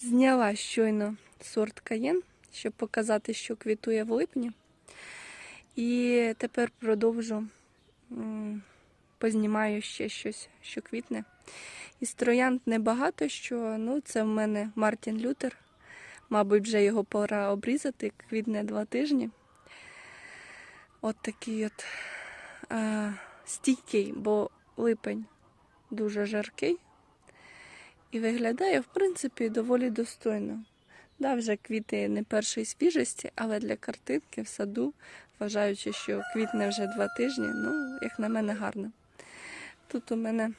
Зняла щойно сорт каєн, щоб показати, що квітує в липні. І тепер продовжу познімаю ще щось, що квітне. Із троянд небагато що, ну це в мене Мартін Лютер. Мабуть, вже його пора обрізати, квітне два тижні. От такий от е, стійкий, бо липень дуже жаркий. І виглядає, в принципі, доволі достойно. Да, вже квіти не першої свіжості, але для картинки в саду, вважаючи, що квітне вже два тижні, ну, як на мене, гарно. Тут у мене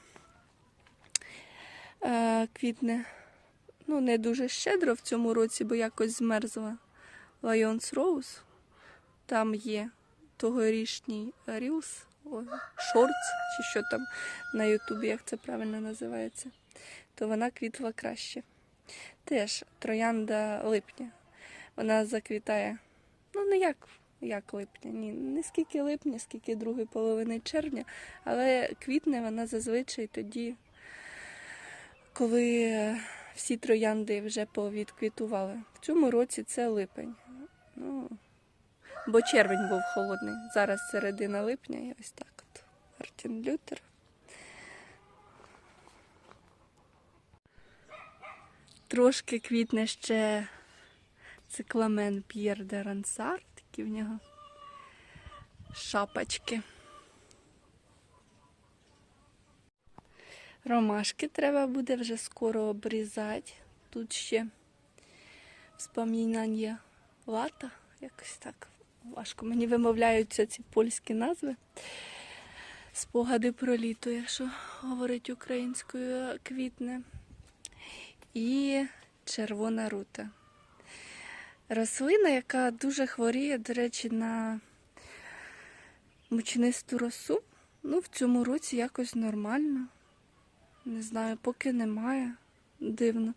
е, квітне ну, не дуже щедро в цьому році, бо якось змерзла Lions Rose. Там є тогорічній Reels, Shorts, чи що там на Ютубі, як це правильно називається, то вона квітла краще. Теж троянда липня. Вона заквітає, ну не як, як липня, ні, не скільки липня, скільки другої половини червня, але квітне вона зазвичай тоді, коли е, всі троянди вже повідквітували. В цьому році це липень. Ну, бо червень був холодний. Зараз середина липня і ось так от. Мартін Лютер. Трошки квітне ще цикламен П'єр де Рансар, такі в нього шапочки. Ромашки треба буде вже скоро обрізати. Тут ще вспомінання лата, якось так важко. Мені вимовляються ці польські назви. Спогади про літо, якщо говорить українською, квітне. І червона рута. Рослина, яка дуже хворіє, до речі, на мучнисту росу. Ну, в цьому році якось нормально. Не знаю, поки немає. Дивно.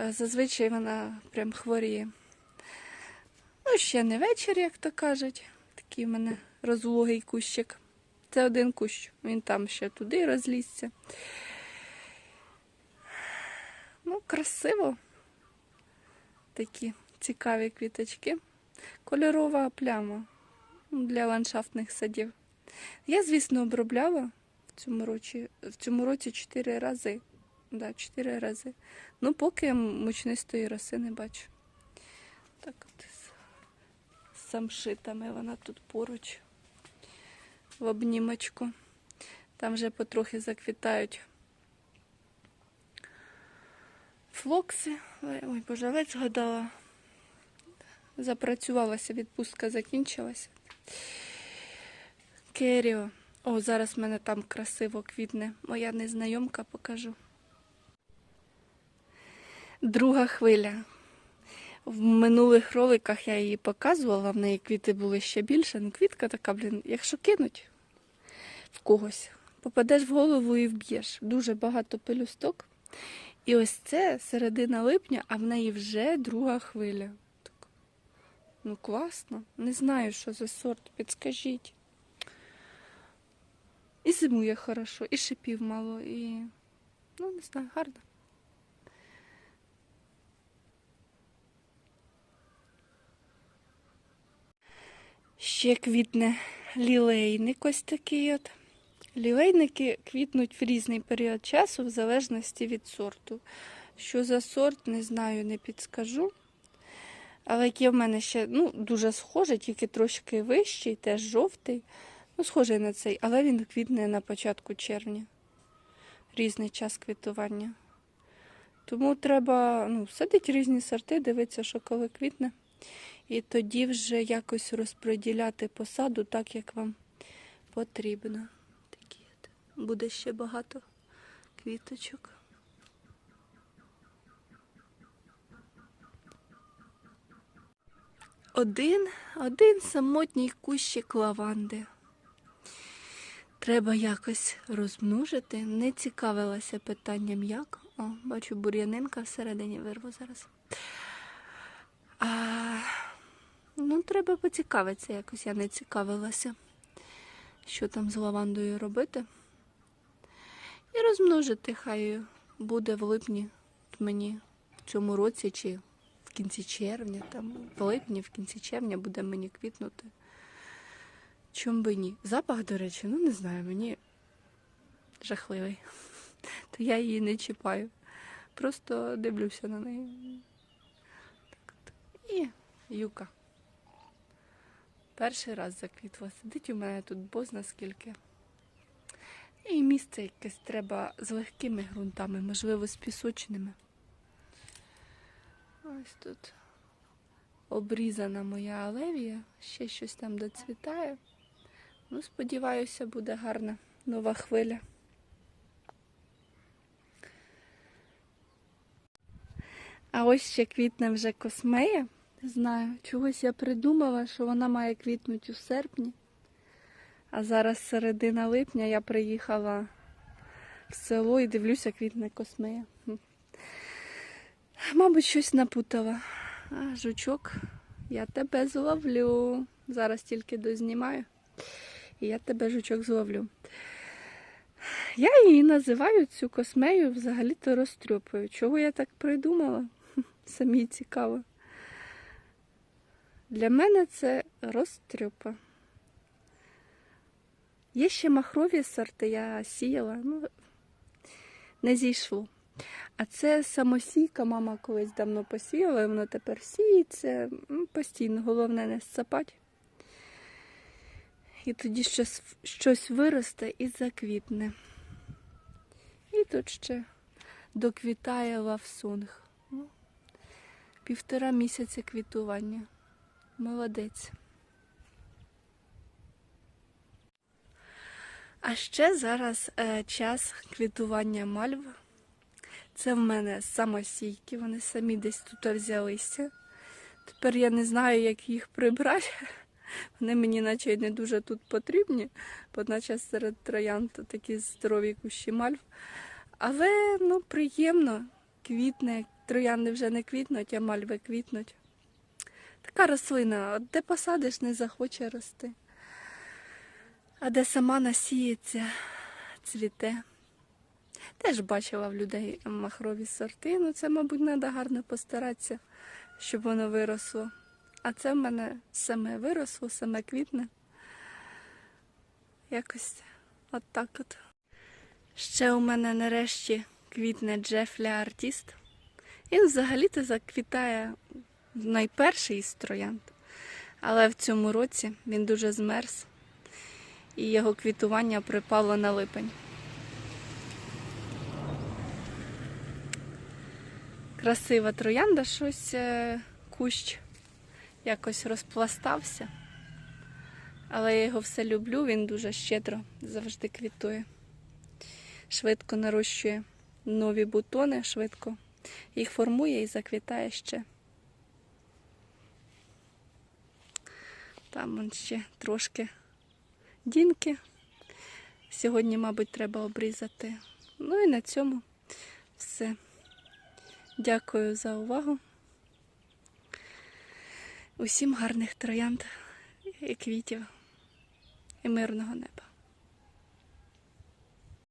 Е, Зазвичай вона прям хворіє. Ну, ще не вечір, як то кажуть. Такий в мене розлогий кущик. Це один кущ. Він там ще туди розлізся. Ну, красиво. Такі цікаві квіточки. Кольорова пляма для ландшафтних садів. Я, звісно, обробляла в цьому році, в цьому році 4 рази. Да, 4 рази. Ну, поки мучнистої роси не бачу. Так от з самшитами вона тут поруч в обнімочку. Там вже потрохи заквітають флокси. Ой, боже, ледь згадала. Запрацювалася, відпустка закінчилася. Керіо. О, зараз в мене там красиво квітне. Моя незнайомка покажу. Друга хвиля. В минулих роликах я її показувала, в неї квіти були ще більше. Ну, квітка така, блін, якщо кинуть в когось, попадеш в голову і вб'єш. Дуже багато пелюсток. І ось це середина липня, а в неї вже друга хвиля. Так. Ну, класно. Не знаю, що за сорт, підскажіть. І зимує хорошо, і шипів мало, і. Ну, не знаю, гарно. Ще квітне лілейник ось такий от. Лілейники квітнуть в різний період часу, в залежності від сорту. Що за сорт, не знаю, не підскажу. Але який в мене ще ну, дуже схожий, тільки трошки вищий, теж жовтий. Ну, схожий на цей, але він квітне на початку червня. Різний час квітування. Тому треба ну, садити різні сорти, дивитися, що коли квітне. І тоді вже якось розподіляти посаду так, як вам потрібно. Буде ще багато квіточок. Один, один самотній кущик лаванди. Треба якось розмножити. Не цікавилася питанням як. О, бачу бур'янинка всередині вирву зараз. А, ну, треба поцікавитися якось. Я не цікавилася, що там з лавандою робити. І розмножити, хай буде в липні мені цьому році чи в кінці червня, там, в липні, в кінці червня буде мені квітнути. Чом би ні? Запах, до речі, ну не знаю, мені жахливий. То я її не чіпаю. Просто дивлюся на неї. Так от. І юка. Перший раз заквітла. Сидить у мене тут бозна скільки. І місце якесь треба з легкими ґрунтами, можливо, з пісочними. Ось тут обрізана моя алевія, ще щось там доцвітає. Ну, сподіваюся, буде гарна нова хвиля. А ось ще квітне вже космея. Не знаю, чогось я придумала, що вона має квітнути у серпні. А зараз середина липня я приїхала в село і дивлюся, квітне космея. Мабуть, щось напутала. А, жучок, я тебе зловлю. Зараз тільки дознімаю. І я тебе жучок зловлю. Я її називаю цю космею взагалі-то розтрьопою. Чого я так придумала? Самі цікаво. Для мене це розтрьопа. Є ще махрові сорти, я сіяла, ну не зійшло. А це самосійка, мама колись давно посіяла, і воно тепер сіється ну, постійно, головне не сцапати. І тоді щось, щось виросте і заквітне. І тут ще доквітає лавсунг. Ну, півтора місяця квітування. Молодець. А ще зараз е, час квітування мальв. Це в мене самосійки, вони самі десь тут взялися. Тепер я не знаю, як їх прибрати. Вони мені наче не дуже тут потрібні, бо наче серед троян то такі здорові кущі мальв. Але ну, приємно, квітне, троянди вже не квітнуть, а мальви квітнуть. Така рослина, де посадиш, не захоче рости. А де сама насіється, цвіте. Теж бачила в людей махрові сорти. Ну, це, мабуть, треба гарно постаратися, щоб воно виросло. А це в мене саме виросло, саме квітне. Якось от так от. Ще у мене нарешті квітне Джефля Артіст. Він взагалі-то заквітає найперший із троянд. Але в цьому році він дуже змерз і його квітування припало на липень. Красива троянда, щось е, кущ якось розпластався. Але я його все люблю, він дуже щедро завжди квітує. Швидко нарощує нові бутони, швидко їх формує і заквітає ще. Там он ще трошки дінки. Сьогодні, мабуть, треба обрізати. Ну і на цьому все. Дякую за увагу. Усім гарних троянд і квітів і мирного неба.